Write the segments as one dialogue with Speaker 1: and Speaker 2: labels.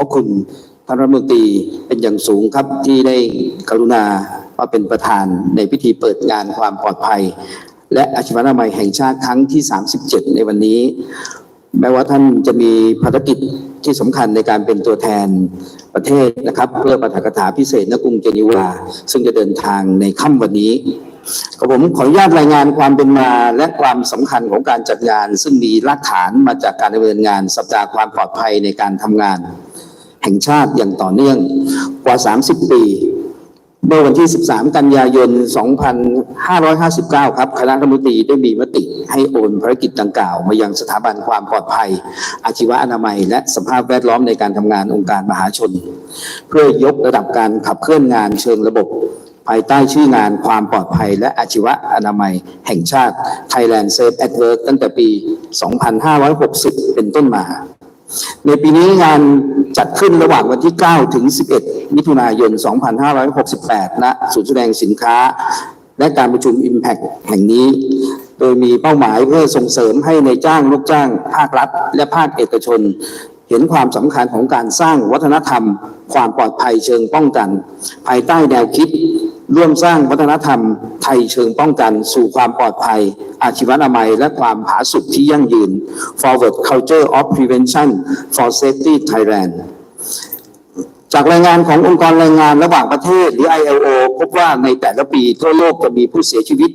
Speaker 1: ขอบคุณท่านรัฐมนตรีเป็นอย่างสูงครับที่ได้กรุณามาเป็นประธานในพิธีเปิดงานความปลอดภัย และอาชีวนามัยแห่งชาติครั้งที่ 37 ในวันนี้ แม้ว่าท่านจะมีภารกิจที่สำคัญในการเป็นตัวแทนประเทศนะครับ เพื่อประถกถาพิเศษณกรุงเจนีวา ซึ่งจะเดินทางในค่ำวันนี้กับผมขออนุญาตรายงานความเป็นมาและความสำคัญของการจัดงาน ซึ่งมีรากฐานมาจากการดำเนินงานสัปดาห์ความปลอดภัยในการทำงาน แห่งชาติอย่างต่อเนื่องกว่า 30 ปีเมื่อวันที่ 13 กันยายน 2559 ครับ คณะรัฐมนตรีได้มีมติให้โอนภารกิจดังกล่าว มายังสถาบันความปลอดภัย อาชีวะอนามัย และสภาพแวดล้อมในการทำงานองค์การมหาชน เพื่อยกระดับการขับเคลื่อนงานเชิงระบบ ภายใต้ชื่องานความปลอดภัย และอาชีวะอนามัย แห่งชาติ Thailand Safe at Work ตั้งแต่ปี 2560 เป็นต้นมา ในปีนี้งาน จัดขึ้นระหว่างวันที่ 9 ถึง 11 มิถุนายน 2568ณศูนย์แสดงสินค้า และการประชุม Impact แห่งนี้ โดยมีเป้าหมายเพื่อส่งเสริมให้ในจ้างลูกจ้าง ภาครัฐ และภาคเอกชน เห็นความสำคัญของการสร้างวัฒนธรรม ความปลอดภัยเชิงป้องกัน ภายใต้แนวคิด ร่วมสร้างวัฒนธรรม ไทยเชิงป้องกันสู่ความปลอดภัย อาชีวนามัย และความผาสุกที่ยั่งยืน Forward Culture of Prevention for Safety Thailand จากรายงานขององค์กรแรงงานระหว่างประเทศหรือ ILO พบว่าในแต่ละปีทั่วโลกจะมีผู้เสียชีวิต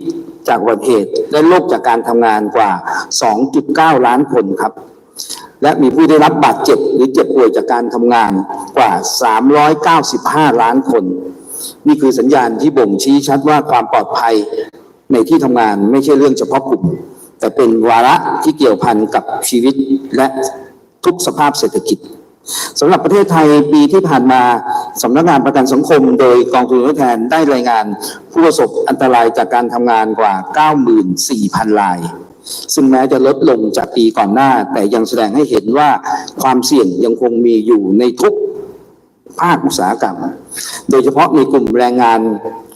Speaker 1: จากอุบัติเหตุ และโรคจากการทำงานกว่า 2.9 ล้านคนครับ และมีผู้ได้รับบาดเจ็บหรือเจ็บป่วยจากการทำงานกว่า 395 ล้านคน นี่คือสัญญาณที่บ่งชี้ชัดว่าความปลอดภัยในที่ทำงานไม่ใช่เรื่องเฉพาะกลุ่ม แต่เป็นวาระที่เกี่ยวพันกับชีวิตและทุกสภาพเศรษฐกิจสำหรับประเทศไทยปีที่ผ่านมาสำนักงานประกันสังคม โดยกองทุนทดแทนได้รายงาน ผู้ประสบอันตรายจากการทำงานกว่า 94,000 ราย ซึ่งแม้จะลดลงจากปีก่อนหน้า แต่ยังแสดงให้เห็นว่าความเสี่ยงยังคงมีอยู่ในทุก ภาคอุตสาหกรรม โดยเฉพาะในกลุ่มแรงงาน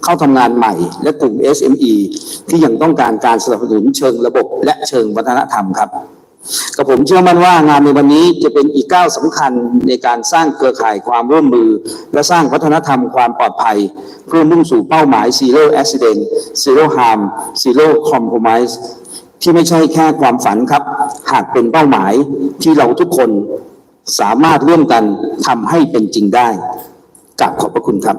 Speaker 1: เข้าทำงานใหม่ และกลุ่ม SME ที่ยังต้องการการสนับสนุนเชิงระบบ และเชิงวัฒนธรรมครับกับผมเชื่อมั่นว่างานในวันนี้จะเป็นอีกก้าวสำคัญในการสร้างเครือข่ายความร่วมมือ และสร้างวัฒนธรรมความปลอดภัย เพื่อมุ่งสู่เป้าหมาย Zero Accident Zero Harm Zero Compromise ที่ไม่ใช่แค่ความฝันครับ หากเป็นเป้าหมายที่เราทุกคน สามารถร่วมกันทำให้เป็นจริงได้กราบขอบพระคุณครับ